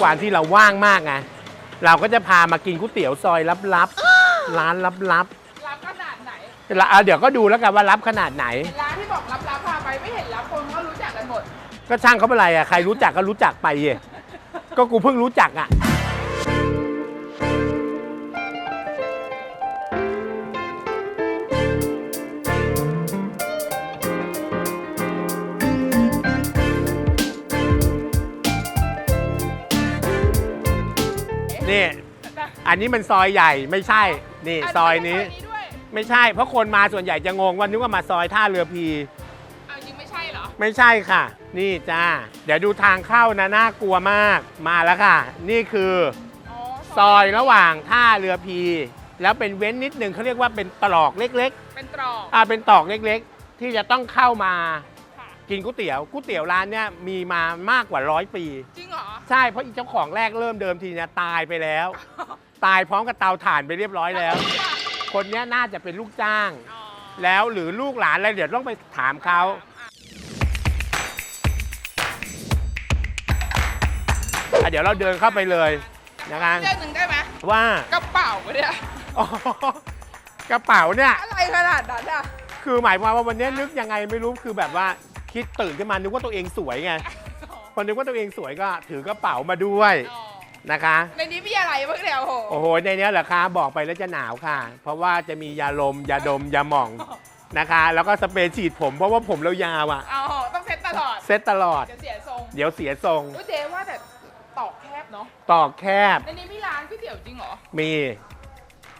ความที่เราว่างมากไงเราก็จะพามากินก๋วยเตี๋ยวซอยลับๆ ร้านลับรับขนาดไหนๆแล้วอะเดี๋ยวก็ดูแล้วกันว่าลับขนาดไหน เห็นร้านที่บอกรับรับพาไปไม่เห็นรับคนก็รู้จักกันหมด ก็ช่างเขาเป็นไรอะใครรู้จักก็รู้จักไปเยก็กูเพิ่งรู้จักอะ นี่ อันนี้มันซอยใหญ่ไม่ใช่ นี่ซอยนี้ ด้วยไม่ใช่ เพราะคนมาส่วนใหญ่จะงงว่านึกว่ามาซอยท่าเรือพี เอาจริงไม่ใช่เหรอ ไม่ใช่ค่ะ นี่จ้า เดี๋ยวดูทางเข้านะน่ากลัวมาก มาแล้วค่ะ นี่คืออ๋อซอยระหว่างท่าเรือพี แล้วเป็นเว้นนิดนึงเขาเรียกว่าเป็นตรอกเล็กเป็นตรอกๆ อ่าเป็นตรอกเล็กๆ ที่จะต้องเข้ามาค่ะ กินก๋วยเตี๋ยวก๋วยเตี๋ยวร้านเนี้ยมีมามากกว่าร้อยปี จริงเหรอ ใช่เพราะอีเจ้าของแรกเริ่มเดิมทีเนี่ยตายไปแล้ว ตายพร้อมกับเตาถ่านไปเรียบร้อยแล้ว คนเนี้ยน่าจะเป็นลูกจ้าง อ๋อแล้วหรือลูกหลานอะไรเดี๋ยวต้องไปถามเขา อะเดี๋ยวเราเดินเข้าไปเลยนะคะเรื่องหนึ่งได้ไหมว่า กระเป๋าเนี่ยอ๋อกระเป๋าเนี่ย อะไรขนาดนั้นอะคือหมายความว่าวันนี้นึกยังไงไม่รู้คือแบบว่าคิดตื่นขึ้นมานึกว่าตัวเองสวยไง พอนึกว่าตัวเองสวยก็ถือกระเป๋ามาด้วยอ๋อนะคะ ในนี้มีอะไรบ้างเนี่ยโอ้โห โอ้โห ในเนี้ยเหรอคะ บอกไปแล้วจะหนาวค่ะ เพราะว่าจะมียาลม ยาดม ยาหม่องนะคะ แล้วก็สเปรย์ฉีดผม เพราะว่าผมเรายาวอะเอาต้องเซ็ตตลอด เซ็ตตลอดจะเสียทรงเดี๋ยวเสียทรง อุ้ยเจ๊ว่าแต่ตอกแคบเนาะ ตอกแคบ ในนี้มีร้านก๋วยเตี๋ยวจริงเหรอ มี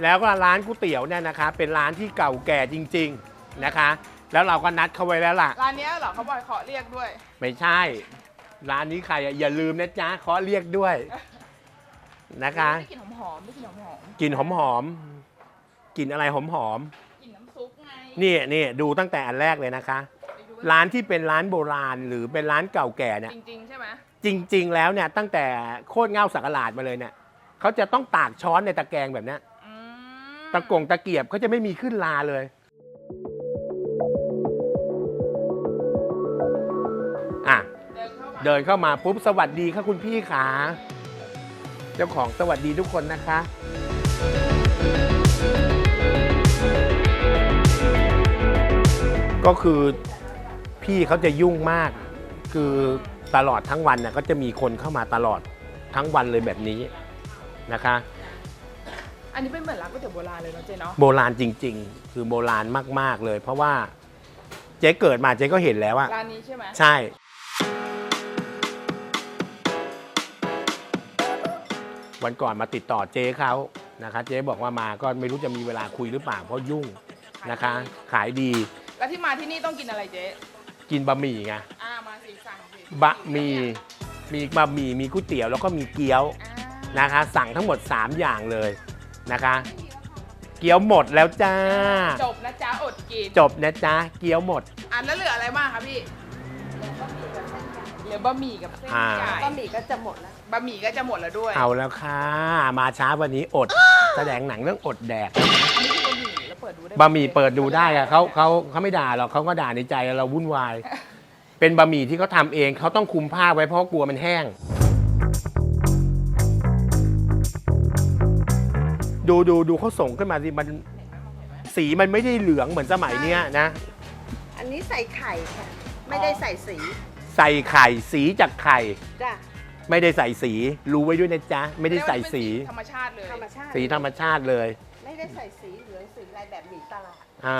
แล้วก็ร้านก๋วยเตี๋ยวเนี่ยนะคะ เป็นร้านที่เก่าแก่จริง ๆนะคะ แล้วเราก็นัดเขาไว้แล้วล่ะ ร้านเนี้ยเหรอเขาบอกขอเรียกด้วย ไม่ใช่ ร้านนี้ใครอะอย่าลืมนะจ๊ะขอเรียกด้วย นะคะได้กลิ่นหอมๆได้กลิ่นหอมกลิ่นหอมๆกลิ่นอะไรหอมๆกลิ่นน้ำซุปไงๆนี่นี่ดูตั้งแต่อันแรกเลยนะคะ ไปดูร้านที่เป็นร้านโบราณหรือเป็นร้านเก่าแก่เนี่ย จริงๆ ใช่ไหมจริง ๆ แล้วเนี่ยตั้งแต่โคตรเง่าสักหลาดมาเลยเนี่ยเขาจะต้องตากช้อนในตะแกรงแบบเนี้ยอืมตะกงตะเกียบเขาจะไม่มีขึ้นลาเลย เดินเข้ามาเดินเข้ามาปุ๊บสวัสดีค่ะคุณพี่ขาเจ้าของสวัสดีทุกคนนะคะ ก็คือพี่เขาจะยุ่งมาก คือตลอดทั้งวันน่ะก็จะมีคนเข้ามาตลอดทั้งวันเลยแบบนี้นะคะ อันนี้เป็นเหมือนร้านก๋วยเตี๋ยวโบราณเลยเนาะเจ๊เนาะโบราณจริง ๆ คือโบราณมาก ๆ เลย เพราะว่าเจ๊เกิดมาเจ๊ก็เห็นแล้วอะร้านนี้ใช่ไหมใช่ วันก่อนมาติดต่อเจ๊เขานะคะ เจ๊บอกว่ามาก็ไม่รู้จะมีเวลาคุยหรือเปล่าเพราะยุ่งนะคะ ขายดีแล้วที่มาที่นี่ต้องกินอะไรเจ๊กินบะหมี่ไงอ่ามาสิสั่งสิบะหมี่มีบะหมี่มีก๋วยเตี๋ยวแล้วก็มีเกี๊ยวอ่านะคะ สั่งทั้งหมด 3 อย่างเลยนะคะ เกี๊ยวหมดแล้วจ้า จบนะจ๊ะอดกินจบนะจ๊ะเกี๊ยวหมดอันแล้วเหลืออะไรบ้างคะพี่ เหลือบะหมี่กับเส้นอ่าใหญ่บะหมี่ก็จะหมดแล้วบะหมี่ก็จะหมดแล้วด้วยเอาแล้วค่ะ มาช้าวันนี้อด แสดงหนังเรื่องอดแดกอันนี้คือบะหมี่แล้วเปิดดูได้ไบะหมี่เปิดดูได้อะเขาเขาเขาไม่ด่าหรอกเขาก็ด่าในใจเราวุ่นวาย เป็นบะหมี่ที่เขาทำเองเขาต้องคุมผ้าไว้เพราะกลัวมันแห้ง ดูดูดูเขาส่งขึ้นมาสิมันสีมันไม่ได้เหลืองเหมือนสมัยเนี้ยนะ อันนี้ใส่ไข่ค่ะ ไม่ได้ใส่สี ใส่ไข่สีจากไข่ จ้ะไม่ได้ใส่สี รู้ไว้ด้วยนะจ๊ะ ไม่ได้ใส่สีธรรมชาติเลย ธรรมชาติสีธรรมชาติเลย ไม่ได้ใส่สีเหลืองสีอะไรแบบหมี่ตลาดอ่า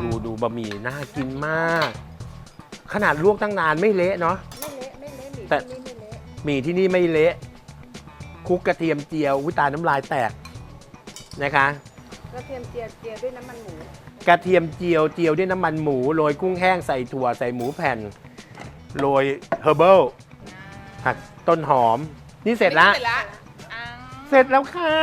ดูดูบะหมี่น่ากินมาก ขนาดลวกตั้งนานไม่เละเนาะ ไม่เละไม่เละหมี่แต่ ที่นี่ไม่เละหมี่ที่นี่ไม่เละคลุกกระเทียมเจียววิตายน้ำลายแตกนะคะ กระเทียมเจียวเจียวด้วยน้ำมันหมู กระเทียมเจียวเจียวด้วยน้ำมันหมูโรยกุ้งแห้งใส่ถั่วใส่หมูแผ่นโรยเฮอร์เบิลผักต้นหอม นี่เสร็จแล้วเสร็จแล้วอ่าเสร็จแล้วค่ะ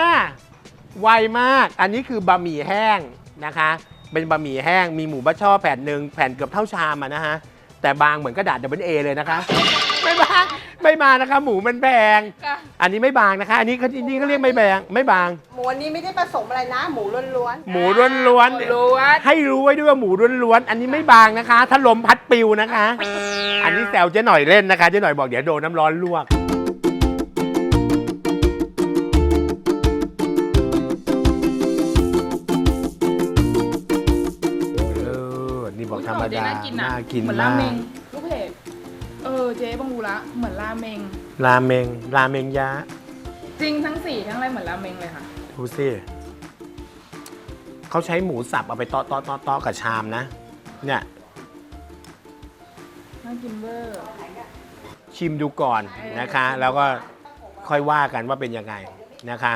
ไวมาก อันนี้คือบะหมี่แห้งนะคะ เป็นบะหมี่แห้ง มีหมูบะช่อแผ่นหนึ่งแผ่นเกือบเท่าชามอะนะฮะ แต่บางเหมือนกระดาษ W A เลยนะคะแหม ไม่บางไม่บางนะคะหมูมันแพงค่ะ อันนี้ไม่บางนะคะ อันนี้เขาที่นี่เขาเรียกไม่แบงไม่บาง หมูอันนี้ไม่ได้ผสมอะไรนะ หมูล้วนหมูล้วนหมูล้วนๆให้รู้ไว้ด้วยว่าหมูล้วนๆ อันนี้ไม่บางนะคะ ถ้าลมพัดปิวนะคะ อันนี้แซวเจ๊หน่อยเล่นนะคะ เจ๊หน่อยบอกเดี๋ยวโดนน้ำร้อนลวก เออ นี่บอกธรรมเจ๊ดาน่ากินนะน่ากินเหมือนมาราเมงกลูกเพจ เออเจ๊บังบูละเหมือนราเมง ราเมง ราเมงยะ จริงทั้งสีทั้งอะไรเหมือนราเมงเลยค่ะ ดูสิเขาใช้หมูสับเอาไปตอตอตอตอกับชามนะ เนี่ย น่ากินเวอร์ ชิมดูก่อนนะคะ แล้วก็ค่อยว่ากันว่าเป็นยังไงนะคะ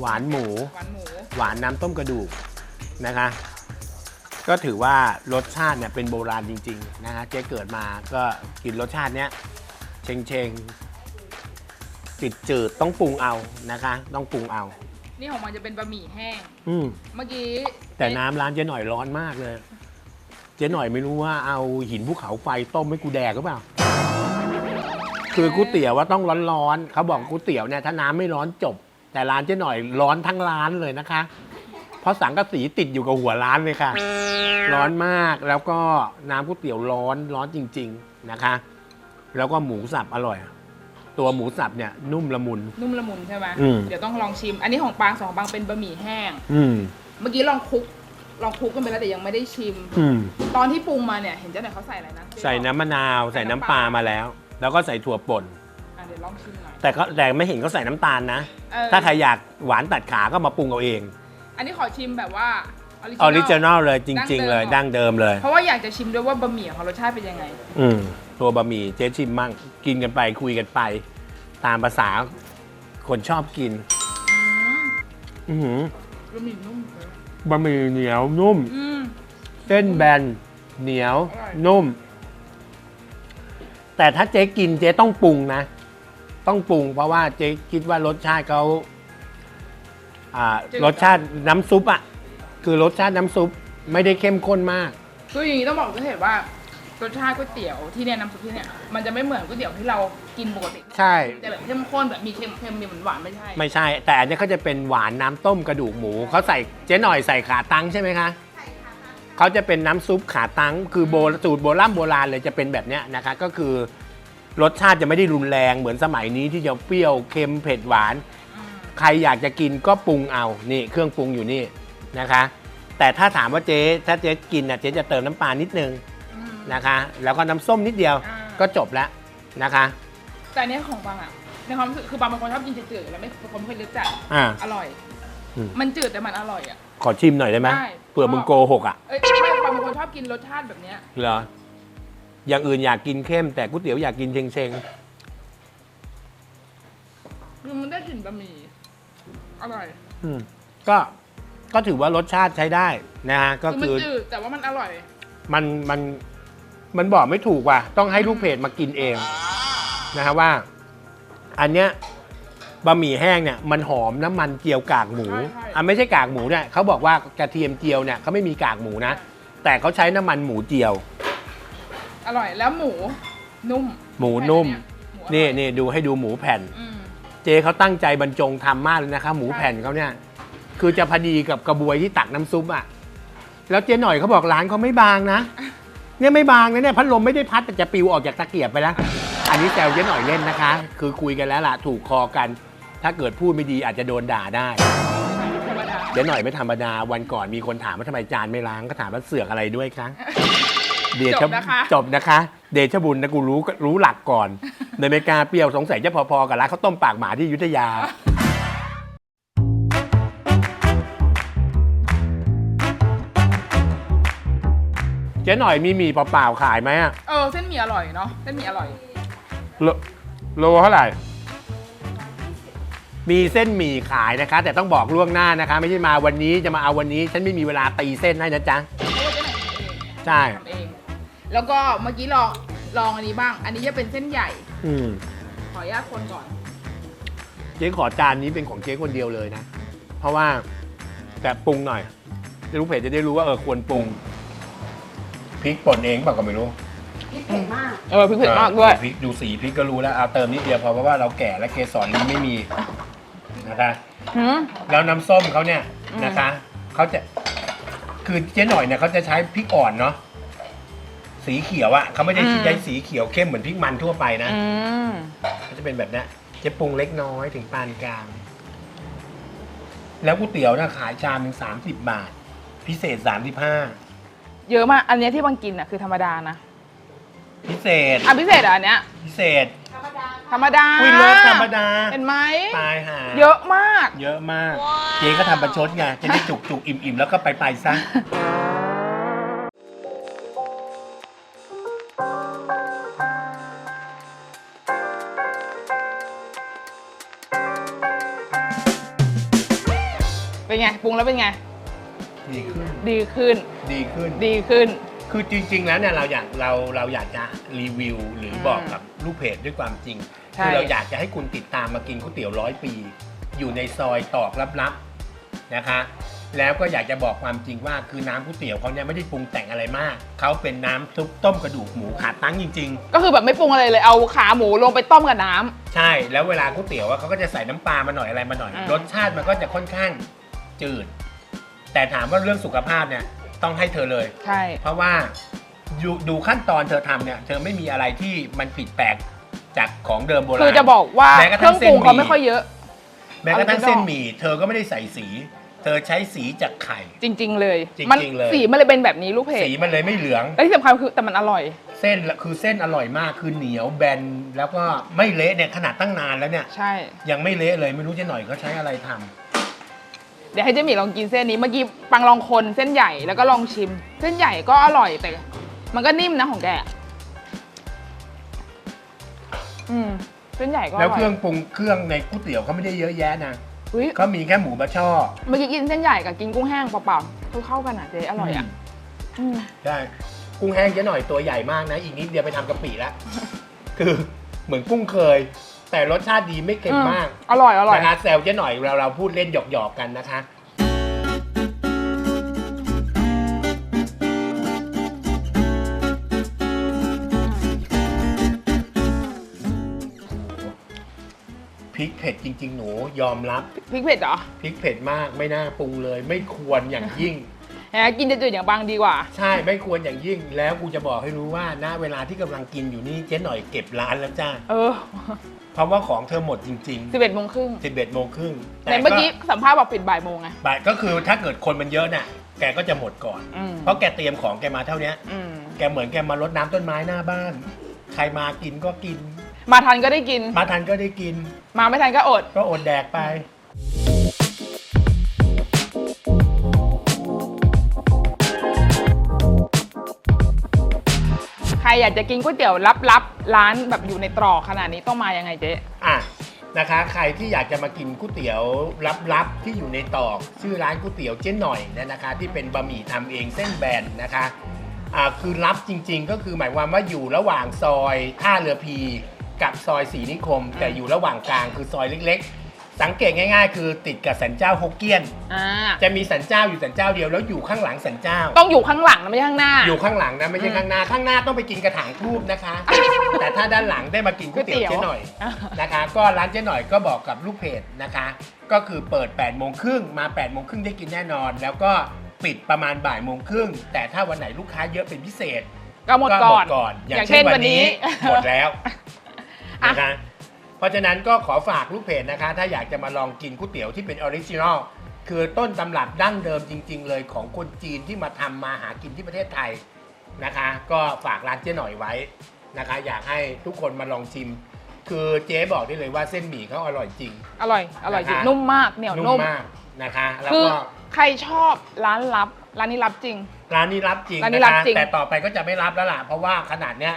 หวานหมู หวานหมูหวานน้ำต้มกระดูกนะคะ ก็ถือว่ารสชาติเนี่ยเป็นโบราณจริง ๆ นะคะเจ๊เกิดมาก็กินรสชาติเนี้ยเชงเชงๆติดจืดต้องปรุงเอานะคะ ต้องปรุงเอา นี่ของมันจะเป็นบะหมี่แห้ง อืม เมื่อกี้แต่น้ำร้านเจ๊หน่อยร้อนมากเลย เจ๊หน่อยไม่รู้ว่าเอาหินภูเขาไฟต้มให้กูแดกหรือเปล่า คือก๋วยเตี๋ยวว่าต้องร้อนๆเขาบอกก๋วยเตี๋ยวเนี่ยถ้าน้ำไม่ร้อนจบ แต่ร้านเจ๊หน่อยร้อนทั้งร้านเลยนะคะ เพราะสังกะสีติดอยู่กับหัวร้านเลยค่ะ ร้อนมากแล้วก็น้ำก๋วยเตี๋ยวร้อนร้อนจริง ๆนะคะ แล้วก็หมูสับอร่อย ตัวหมูสับเนี่ยนุ่มละมุน นุ่มละมุนใช่ไหมอืม เดี๋ยวต้องลองชิม อันนี้ของปางสองปางเป็นบะหมี่แห้ง อืม เมื่อกี้ลองคลุก ลองคลุกกันไปแล้วแต่ยังไม่ได้ชิม อืม ตอนที่ปรุงมาเนี่ย เห็นเจ้าหน่อยเขาใส่อะไรนะใส่น้ำมะนาวใส่น้ำปลามาแล้ว แล้วก็ใส่ถั่วป่นอะเดี๋ยว ลองชิมหน่อย แต่ก็แต่ไม่เห็นเขาใส่น้ำตาลนะ เออ ถ้าใครอยากหวานตัดขาก็มาปรุงเอาเองอันนี้ขอชิมแบบว่าออริจินอลเลยจดั้ริงงเดิมๆเลยดั้งเดิมเลย เพราะว่าอยากจะชิมด้วยว่าบะหมี่ของเขารสชาติเป็นยังไง อืมตัวบะหมี่เจ๊ชิมมั่งกินกันไปคุยกันไป ตามภาษาคนชอบกินอืมอือหือบะหมี่นุ่มเลยบะหมี่เหนียวนุ่ม อืม เส้นแบนเหนียว อร่อย นุ่ม แต่ถ้าเจ๊กินเจ๊ต้องปรุงนะ ต้องปรุง เพราะว่าเจ๊คิดว่ารสชาติเขาอ่ารสชาติน้ำซุปอะ คือรสชาติน้ำซุปไม่ได้เข้มข้นมาก คืออย่างนี้ต้องบอกทุกเหตุว่ารสชาติก๋วยเตี๋ยวที่เนี่ยน้ำซุปที่เนี่ยมันจะไม่เหมือนก๋วยเตี๋ยวที่เรากินปกติใช่ จะแบบเข้มข้นแบบมีเค็มๆมีหวานๆไม่ใช่ ไม่ใช่ แต่อันนี้เขาจะเป็นหวานน้ำต้มกระดูกหมูเขาใส่เจ๊หน่อยใส่ขาตั้งใช่ไหมคะเขาจะเป็นน้ำซุปขาตั้งคือโบสูตรโบราณโบราณเลยจะเป็นแบบเนี้ยนะคะ ก็คือ รสชาติจะไม่ได้รุนแรงเหมือนสมัยนี้ที่จะเปรี้ยวเค็มเผ็ดหวานอืมใครอยากจะกินก็ปรุงเอา นี่เครื่องปรุงอยู่นี่นะคะ แต่ถ้าถามว่าเจ๊ถ้าเจ๊กินนะเจ๊จะเติมน้ำปลานิดนึงอืม นะคะ แล้วก็น้ำส้มนิดเดียวอ่า ก็จบแล้วนะคะ แต่อันเนี้ยของบางอะในความรู้สึกคือบางเป็นคนชอบกินจืดๆแล้วไม่เป็นคนไม่เคยรู้จักอ่า อร่อย อืม มันจืดแต่มันอร่อยอะ ขอชิมหน่อยได้ไหมได้ เผื่อมึงโกหกอะ เอ้ยไม่บางเป็นคนชอบกินรสชาติแบบเนี้ย เหรอ อย่างอื่นอยากกินเข้มแต่ก๋วยเตี๋ยวอยากกินเชงเชงคือมันได้กลิ่นบะหมี่อร่อยๆอืมก็ก็ถือว่ารสชาติใช้ได้นะฮะก็คือมันคือจืดแต่ว่ามันอร่อย มันมันมันบอกไม่ถูกว่ะ ต้องให้ลูกเพจมากินเองนะฮะว่า อันเนี้ยบะหมี่แห้งเนี่ยมันหอมน้ำมันเจียวกากหมูใช่ใช่ อะไม่ใช่กากหมูเนี่ยเขาบอกว่ากระเทียมเจียวเนี่ยเขาไม่มีกากหมูนะแต่เขาใช้น้ำมันหมูเจียว อร่อยแล้วหมูนุ่มหมูนุ่มหมูอร่อยนี่นี่ดูให้ดูหมูแผ่น อืมเจเขาตั้งใจบรรจงทำมากเลยนะคะ หมูแผ่นเขาเนี่ย คือจะพอดีกับกระบวยที่ตักน้ำซุปอะ แล้วเจ๊หน่อยเขาบอกร้านเขาไม่บางนะ เนี่ยไม่บางนะเนี่ยพัดลมไม่ได้พัดแต่จะปิวออกจากตะเกียบไปแล้ว อันนี้แซวเจ๊หน่อยเล่นนะคะ คือคุยกันแล้วล่ะถูกคอกัน ถ้าเกิดพูดไม่ดีอาจจะโดนด่าได้ ธรรมดาเจ๊หน่อยไม่ธรรมดาวันก่อนมีคนถามว่าทำไมจานไม่ล้างก็ถามว่าเสือกอะไรด้วยคะ เดชจบนะคะ จบนะคะ เดชบุญนะกูรู้รู้หลักก่อน ในอเมริกาเปรี้ยวสงสัยจะพอๆกับร้านข้าวต้มปากหมาที่อยุธยา เจ๊หน่อยมีหมี่เปล่าๆขายไหมอะเออเส้นหมี่อร่อยเนาะเส้นหมี่อร่อย โลโลเท่าไหร่ มีเส้นหมี่ขายนะคะ แต่ต้องบอกล่วงหน้านะคะ ไม่ใช่มาวันนี้จะมาเอาวันนี้ ฉันไม่มีเวลาตีเส้นให้นะจ๊ะ เพราะว่าเจ๊หน่อยทำเองใช่ ทำเอง แล้วก็เมื่อกี้ลองลองอันนี้บ้าง อันนี้จะเป็นเส้นใหญ่ อืมขออนุญาตคนก่อน เจ๊ขอจานนี้เป็นของเจ๊คนเดียวเลยนะ เพราะว่าแต่ปรุงหน่อยลูกเพจจะได้รู้ว่าเออควรปรุงพริกป่นเองเปล่าก็ไม่รู้พี่เผ็ดมาก เออพริกเผ็ดมากด้วยพริกดูสีพริกก็รู้แล้วเอาเติมนิดเดียวพอเพราะว่าเราแก่และเกสรนี้ไม่มีนะคะ หืม แล้วน้ำส้มเขาเนี่ยอืม นะคะเขาจะคือเจ๊หน่อยเนี่ยเขาจะใช้พริกอ่อนเนาะ สีเขียวอะเขาไม่ได้ใช้สีเขียวเข้มเหมือนพริกมันทั่วไปนะอืมก็จะเป็นแบบเนี้ยเจะปรุงเล็กน้อยถึงปานกลาง แล้วก๋วยเตี๋ยวนะขายชามหนึ่งสามสิบบาท พิเศษสามสิบห้าเยอะมาก อันเนี้ยที่บางกินอะคือธรรมดานะ พิเศษอะพิเศษอะอันเนี้ย พิเศษธรรมดาธรรมดาอุ้ยรสธรรมดาเห็นไหม ตายหา เยอะมาก เยอะมาก เจ๊ก็ทำประชดไง จะได้จุกจุกอิ่มอิ่มแล้วก็ไปไปซะ เป็นไงปรุงแล้วเป็นไง ดีขึ้นดีขึ้น ดีขึ้น ดีขึ้น คือจริง ๆ แล้วเนี่ยเราอยากเราเราอยากจะรีวิว หรืออมบอกกับลูกเพจด้วยความจริงใช่ คือเราอยากจะให้คุณติดตามมากินก๋วยเตี๋ยวร้อยปี อยู่ในซอยตอกลับๆนะคะ แล้วก็อยากจะบอกความจริงว่าคือน้ำก๋วยเตี๋ยวเขาเนี่ยไม่ได้ปรุงแต่งอะไรมากเขาเป็นน้ำซุปต้มกระดูกหมูขาตั้งจริงก็คือแบบไม่ปรุงอะไรเลยเอาขาหมูลงไปต้มกับน้ำๆใช่แล้วเวลาก๋วยเตี๋ยวอะเขาก็จะใส่น้ำปลามาหน่อยอะไรมาหน่อย อืม รสชาติมันก็จะค่อนข้าง จืด แต่ถามว่าเรื่องสุขภาพเนี่ยต้องให้เธอเลย ใช่ เพราะว่าดูดูขั้นตอนเธอทำเนี่ย เธอไม่มีอะไรที่มันผิดแปลกจากของเดิมโบราณ คือจะบอกว่าแม้กระเคทั่รื่องงปรุงเส้นหมี่ เขาไม่ค่อยเยอะ แม้กระทั่งเอาไปนอกเส้นหมี่เธอก็ไม่ได้ใส่สี เธอใช้สีจากไข่ จริง ๆ เลย จริงๆมันเลย สีมันเลยเป็นแบบนี้ลูกเพจสีมันเลยไม่เหลือง และที่สำคัญคือแต่มันอร่อย เส้นละคือเส้นอร่อยมากคือเหนียวแบนแล้วก็ไม่เละเนี่ยขนาดตั้งนานแล้วเนี่ย ใช่ ยังไม่เละเลยไม่รู้เจะหน่อยเขาใช้อะไรทำเดี๋ยวให้เจหมี่ลองกินเส้นนี้เมื่อกี้ปังลองคนเส้นใหญ่แล้วก็ลองชิม เส้นใหญ่ก็อร่อยแต่ มันก็นิ่มนะของแกอืมเส้นใหญ่ก็อแล้วร่อเคยรื่องปรุงเครื่องในก๋วยเตี๋ยวเขาไม่ได้เยอะแยะนะอุ๊ยเขามีแค่หมูบะช่อเมื่อกี้กินเส้นใหญ่กับกินกุ้งแห้งเปล่าๆคือเข้ากันอะเจ๊อร่อยอะอืมได้กุ้งแห้งเจ๊หน่อยตัวใหญ่มากนะ อีกนิดเดียวไปทำกะปิแล้วคือเหมือนกุ้งเคย แต่รสชาติดีไม่เค็มมากอร่อยอร่อยนะคะแซวเจ๊หน่อยเราเราพูดเล่นหยอกๆกันนะคะ พริกเผ็ดจริง ๆ หนูยอมรับ พริกเผ็ดเหรอ พริกเผ็ดมากไม่น่าปรุงเลย ไม่ควรอย่างยิ่งแหมกินจืดๆอย่างบางดีกว่า ใช่ไม่ควรอย่างยิ่งแล้วกูจะบอกให้รู้ว่าณเวลาที่กำลังกินอยู่นี่เจ๊หน่อยเก็บร้านแล้วจ้าเออเพราะว่าของเธอหมดจริงสิบเอ็ดโมงครึ่งๆ11โมงครึ่งในเมื่อกี้สัมภาษณ์บอกปิดบ่ายโมงไง บ่ายก็คือถ้าเกิดคนมันเยอะน่ะ แกก็จะหมดก่อน อืม เพราะแกเตรียมของแกมาเท่าเนี้ย อืม แกเหมือนแกมารดน้ำต้นไม้หน้าบ้าน ใครมากินก็กิน มาทันก็ได้กิน มาทันก็ได้กิน มาไม่ทันก็อด ก็อดแดกไป รอยากจะกินก๋วยเตี๋ยวลับๆร้านแบบอยู่ในตรอกขนาดนี้ต้องมายังไงเจ๊อะนะคะ ใครที่อยากจะมากินก๋วยเตี๋ยวลับๆที่อยู่ในตอก ชื่อร้านก๋วยเตี๋ยวเจ๊หน่อยเนยนะคะ ที่เป็นบะหมี่ทำเองเส้นแบนนะคะอ่าคือลับจริงๆ ก็คือหมายความว่าอยู่ระหว่างซอยท่าเรือพี กับซอยศรีนิคม แต่อยู่ระหว่างกลางคือซอยเล็กๆ สังเกตง่ายๆ คือติดกับสันเจ้าฮกเกี้ยน อ่าจะมีสันเจ้าอยู่สันเจ้าเดียวแล้วอยู่ข้างหลังสันเจ้า ต้องอยู่ข้างหลังนะไม่ใช่ข้างหน้า อยู่ข้างหลังนะไม่ใช่อืมข้างหน้าข้างหน้าต้องไปกินกระถางทูบนะคะ แต่ถ้าด้านหลังได้มากินก๋วยเตี๋ยวก๋วยเตี๋ยว เจ๊หน่อยนะคะ ก็ร้านเจ๊หน่อยก็บอกกับลูกเพจนะคะ ก็คือเปิด8ปดโมงครึ่งมา8ปดโมงครึ่งได้กินแน่นอน แล้วก็ปิดประมาณบ่ายโมงครึ่งแต่ถ้าวันไหนลูกค้าเยอะเป็นพิเศษก็หมดก่อนก่อน อย่างเช่นวันนี้หมดแล้วอะนะคะ เพราะฉะนั้นก็ขอฝากลูกเพจนะคะ ถ้าอยากจะมาลองกินก๋วยเตี๋ยวที่เป็นออริจินอลคือต้นตำรับดั้งเดิมจริง ๆ เลยของคนจีนที่มาทำมาหากินที่ประเทศไทยนะคะ ก็ฝากร้านเจ๊หน่อยไว้นะคะ อยากให้ทุกคนมาลองชิม คือเจ๊บอกได้เลยว่าเส้นหมี่เขาอร่อยจริง อร่อย อร่อยจริงนะคะนุ่มมาก เหนียวนุ่นุ่มมมากนะคะ แล้วคือก็ใครชอบร้านลับ ร้านนี้ลับจริง ร้านนี้รับจริงร้านนี้นะรับคะจริงแต่ต่อไปก็จะไม่รับแล้วล่ะเพราะว่าขนาดเนี้ย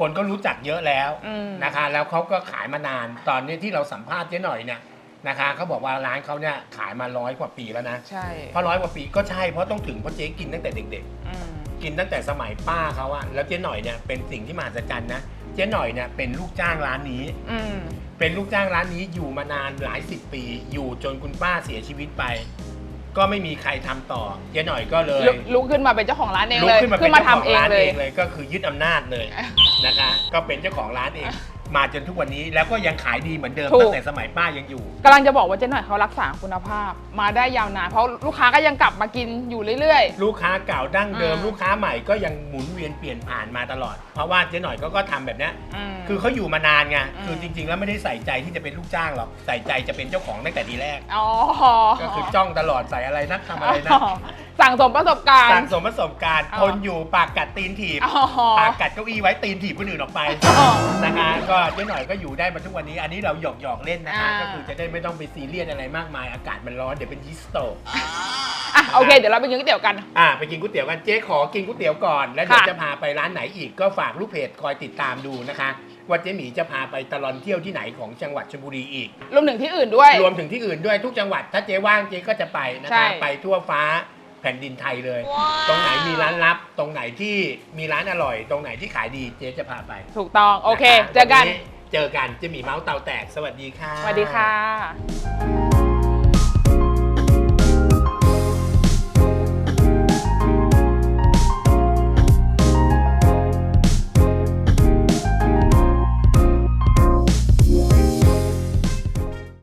คนก็รู้จักเยอะแล้วอืมนะคะ แล้วเขาก็ขายมานานตอนนี้ที่เราสัมภาษณ์เจ๊หน่อยเนี่ยนะคะเขาบอกว่าร้านเขาเนี่ยขายมาร้อยกว่าปีแล้วนะใช่เพราะร้อยกว่าปีก็ใช่เพราะต้องถึงเพราะเจ๊กินตั้งแต่เด็กอืมๆกินตั้งแต่สมัยป้าเขาอะแล้วเจ๊หน่อยเนี่ยเป็นสิ่งที่มหัศจรรย์นะเจ๊หน่อยเนี่ยเป็นลูกจ้างร้านนี้อืมเป็นลูกจ้างร้านนี้อยู่มานานหลายสิบปี อยู่จนคุณป้าเสียชีวิตไป ก็ไม่มีใครทำต่อเจ๊หน่อยก็เลยลุกลุกขึ้นมาเป็นเจ้าของร้านเองลุเลยขึ้นมาขึ้เป็นนมาเจ้าของทำเองร้านเลเอยงเลย ก็คือยึดอำนาจเลยนะคะ ก็เป็นเจ้าของร้านเอง มาจนทุกวันนี้แล้วก็ยังขายดีเหมือนเดิมถูก ตั้งแต่สมัยป้ายังอยู่ กำลังจะบอกว่าเจ๊หน่อยเขารักษาคุณภาพ มาได้ยาวนานเพราะลูกค้าก็ยังกลับมากินอยู่เรื่อย ลูกค้าเก่าดั้งเดิม อืม ลูกค้าใหม่ก็ยังหมุนเวียนเปลี่ยนผ่านมาตลอด เพราะว่าเจ๊หน่อยก็ก็ทำแบบเนี้ย ๆม คือเขาอยู่มานานไง อืม คือจริง ๆ แล้วไม่ได้ใส่ใจที่จะเป็นลูกจ้างหรอก ใส่ใจจะเป็นเจ้าของตั้งแต่ทีแรก อ๋อก็คือจ้องตลอดใส่อะไรนักทำอะไรนะอ๋อ สั่งสมประสบการณ์ สั่งสมประสบการณ์อ๋อทนอยู่ปากกัดตีนถีบ อ๋อปากกัดเก้าอี้ไว้ตีนถีบคนอื่นออกไปอ๋อนะคะก็เจ๊หน่อยก็อยู่ได้มาทุกวันนี้ อันนี้เราหยอกหยอกๆเล่นนะคะอ่า ก็คือจะได้ไม่ต้องไปซีเรียสอะไรมากมาย อากาศมันร้อนเดี๋ยวเป็นฮิสโตกอะโอเคเดี๋ยวเราไปกินก๋วยเตี๋ยวกัน อ่าไปกินก๋วยเตี๋ยวกันเจ๊ขอกินก๋วยเตี๋ยวก่อน แล้วเดี๋ยวค่ะ จะพาไปร้านไหนอีกก็ฝากลูกเพจคอยติดตามดูนะคะ ว่าเจ๊หมีจะพาไปตลอดเที่ยวที่ไหนของจังหวัดชลบุรีอีก รวมถึงที่อื่นด้วย รวมถึงที่อื่นด้วยทุกจังหวัด ถ้าเจ๊ว่างเจ๊ก็จะไปนะใช่ คะไปทั่วฟ้า แผ่นดินไทยเลย ตรงไหนมีร้านลับ ตรงไหนที่มีร้านอร่อย ตรงไหนที่ขายดีเจ๊จะพาไปถูกต้อง โอเคะะเจอกัน วัเจอกันเจ๊หมีเมาส์เตาแตก สวัสดีค่ะ สวัสดีค่ะ